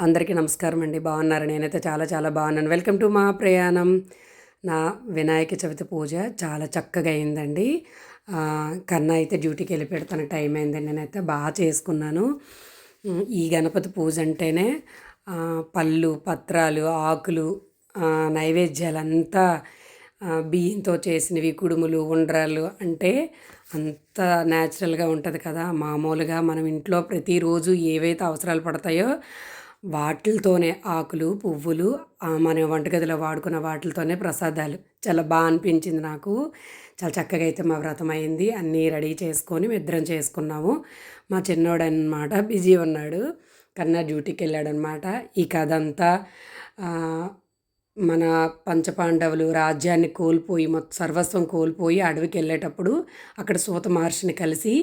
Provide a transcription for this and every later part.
అందరికీ నమస్కారం అండి. బాగున్నారు? నేనైతే చాలా చాలా బాగున్నాను. వెల్కమ్ టు మా ప్రయాణం. నా వినాయక చవితి పూజ చాలా చక్కగా అయిందండి. కన్నా అయితే డ్యూటీకి వెళ్ళిపోయాడు తన టైం అయిందండి నేనైతే బాగా చేసుకున్నాను. ఈ గణపతి పూజ అంటేనే పళ్ళు పత్రాలు ఆకులు నైవేద్యాలు అంతా బియ్యంతో చేసినవి కుడుములు ఉండ్రాలు అంటే అంత న్యాచురల్గా ఉంటుంది కదా. మామూలుగా మనం ఇంట్లో ప్రతిరోజు ఏవైతే అవసరాలు పడతాయో వాటిలతోనే ఆకులు పువ్వులు మన వంటగదిలో వాడుకున్న వాటిలతోనే ప్రసాదాలు. చాలా బాగా అనిపించింది నాకు. చాలా చక్కగా అయితే మా వ్రతం అయింది. అన్నీ రెడీ చేసుకొని ఇద్దరం చేసుకున్నాము. మా చిన్నోడు అనమాట బిజీ ఉన్నాడు. కన్నా డ్యూటీకి వెళ్ళాడనమాట ఈ కథ అంతా మన పంచపాండవులు రాజ్యాన్ని కోల్పోయి మొత్తం సర్వస్వం కోల్పోయి అడవికి వెళ్ళేటప్పుడు అక్కడ సూత మహర్షిని కలిసి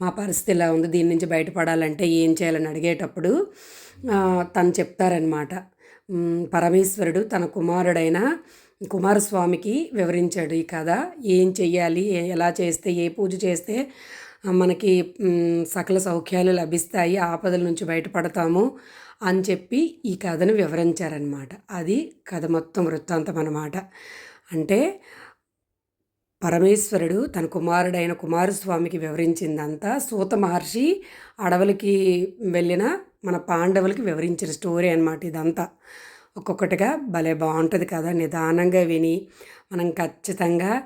మా పరిస్థితి ఇలా ఉంది? దీని నుంచి బయటపడాలంటే ఏం చేయాలని అడిగేటప్పుడు తను చెప్తారనమాట పరమేశ్వరుడు తన కుమారుడైన కుమారస్వామికి వివరించాడు ఈ కథ. ఏం చెయ్యాలి? ఎలా చేస్తే ఏ పూజ చేస్తే మనకి సకల సౌఖ్యాలు లభిస్తాయి ఆపదల నుంచి బయటపడతాము అని చెప్పి ఈ కథను వివరించారనమాట అది కథ మొత్తం వృత్తాంతం అన్నమాట. అంటే పరమేశ్వరుడు తన కుమారుడైన కుమారస్వామికి వివరించిందంతా సూత మహర్షి అడవులకి వెళ్ళిన మన పాండవులకి వివరించిన స్టోరీ అనమాట ఇదంతా. ఒక్కొక్కటిగా భలే బాగుంటుంది కదా నిదానంగా విని మనం ఖచ్చితంగా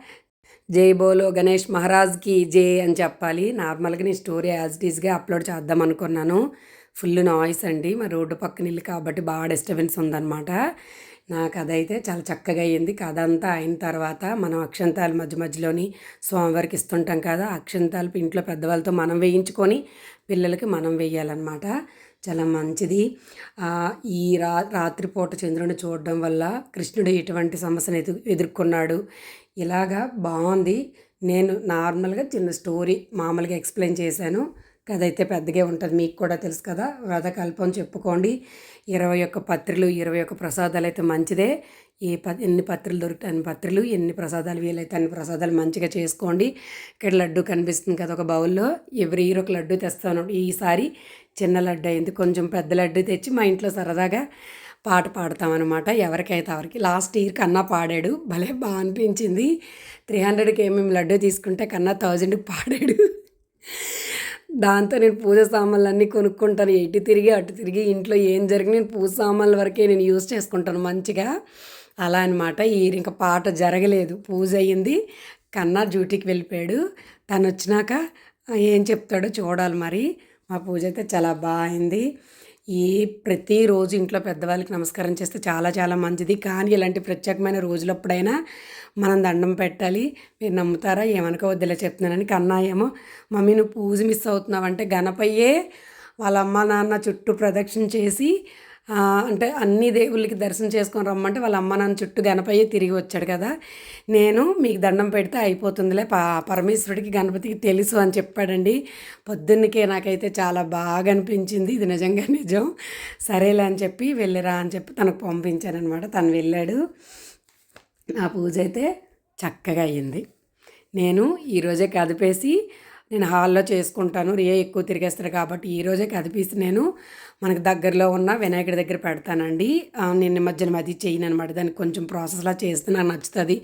జై బోలో గణేష్ మహారాజ్కి జే అని చెప్పాలి. నార్మల్గా నేను స్టోరీ యాజ్ ఇట్ ఈస్గా అప్లోడ్ చేద్దాం అనుకున్నాను. ఫుల్ నాయిస్ అండి. మా రోడ్డు పక్కన ఇల్లు కాబట్టి బాగా డిస్టర్బెన్స్ ఉందన్నమాట. నా కథ అయితే చాలా చక్కగా అయ్యింది. కథ అంతా అయిన తర్వాత మనం అక్షంతాలు మధ్య మధ్యలోని స్వామివారికి ఇస్తుంటాం కదా అక్షంతాలు ఇంట్లో పెద్దవాళ్ళతో మనం వేయించుకొని పిల్లలకి మనం వేయాలన్నమాట. చాలా మంచిది. ఈ రా రాత్రిపూట చంద్రుని చూడడం వల్ల కృష్ణుడు ఎటువంటి సమస్యను ఎదు ఎదుర్కొన్నాడు? ఇలాగా బాగుంది. నేను నార్మల్గా చిన్న స్టోరీ మామూలుగా ఎక్స్ప్లెయిన్ చేశాను. కథ అయితే పెద్దగా ఉంటుంది మీకు కూడా తెలుసు కదా. వ్రతకల్పం చెప్పుకోండి. ఇరవై ఒక్క పత్రులు ఇరవై ఒక్క ప్రసాదాలు అయితే మంచిదే. ఏ ప ఎన్ని పత్రులు దొరుకుతాయి అన్ని పత్రులు ఎన్ని ప్రసాదాలు వీలైతే అన్ని ప్రసాదాలు మంచిగా చేసుకోండి. ఇక్కడ లడ్డు కనిపిస్తుంది కదా ఒక బౌల్లో. ఎవ్రీ ఇయర్ ఒక లడ్డు తెస్తాను. ఈసారి చిన్న లడ్డు అయింది కొంచెం పెద్ద లడ్డు తెచ్చి మా ఇంట్లో సరదాగా పాట పాడతామన్నమాట. ఎవరికైతే ఎవరికి. లాస్ట్ ఇయర్ కన్నా పాడాడు. భలే బాగా అనిపించింది. త్రీ హండ్రెడ్కి ఏమేమి లడ్డు తీసుకుంటే కన్నా థౌజండ్కి పాడాడు. దాంతో నేను పూజ సామాన్లు అన్నీ కొనుక్కుంటాను. ఎటు తిరిగి అటు తిరిగి ఇంట్లో ఏం జరిగి నేను పూజ సామాన్ల వరకే నేను యూజ్ చేసుకుంటాను మంచిగా. అలా అనమాట ఈ ఇంకా పాట జరగలేదు. పూజ అయ్యింది కన్నా డ్యూటీకి వెళ్ళిపోయాడు. తను వచ్చినాక ఏం చెప్తాడో చూడాలి మరి. మా పూజ అయితే చాలా బాగుంది. ఈ ప్రతిరోజు ఇంట్లో పెద్దవాళ్ళకి నమస్కారం చేస్తే చాలా చాలా మంచిది. కానీ ఇలాంటి ప్రత్యేకమైన రోజులప్పుడైనా మనం దండం పెట్టాలి. మీరు నమ్ముతారా? ఏమనుకోవద్దులే చెప్తున్నానని కన్నా ఏమో. మమ్మీ నువ్వు పూజ మిస్ అవుతున్నావు అంటే గణపయ్యే వాళ్ళ అమ్మ నాన్న చుట్టూ ప్రదక్షిణ చేసి అంటే అన్ని దేవుళ్ళకి దర్శనం చేసుకొని రమ్మంటే వాళ్ళ అమ్మ నాన్న చుట్టూ గణపయ్య తిరిగి వచ్చాడు కదా. నేను మీకు దండం పెడితే అయిపోతుందిలే. పా పరమేశ్వరుడికి గణపతికి తెలుసు అని చెప్పాడండి. పొద్దున్నకే నాకైతే చాలా బాగా అనిపించింది. ఇది నిజంగా నిజం. సరేలే అని చెప్పి వెళ్ళిరా అని చెప్పి తనకు పంపించాను తను వెళ్ళాడు. నా పూజ అయితే చక్కగా అయ్యింది. నేను ఈరోజే కదిపేసి నేను హాల్లో చేసుకుంటాను రే ఎక్కువ తిరిగేస్తారు కాబట్టి ఈరోజే కదిపిసి నేను మనకు దగ్గరలో ఉన్న వినాయకుడి దగ్గర పెడతానండి. నేను నిమజ్జనం అది చేయను అనమాట దానికి కొంచెం ప్రాసెస్లా చేస్తే నాకు నచ్చుతుంది.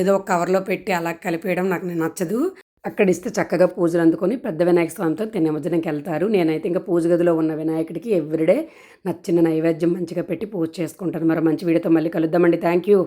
ఏదో ఒక కవర్లో పెట్టి అలా కలిపేయడం నాకు నచ్చదు. అక్కడ ఇస్తే చక్కగా పూజలు అందుకొని పెద్ద వినాయక స్వామితో నిమజ్జనంకి వెళ్తారు. నేనైతే ఇంకా పూజ గదిలో ఉన్న వినాయకుడికి ఎవ్రీడే నచ్చిన నైవేద్యం మంచిగా పెట్టి పూజ చేసుకుంటాను. మరి మంచి వీడియోతో మళ్ళీ కలుద్దామండి. Thank you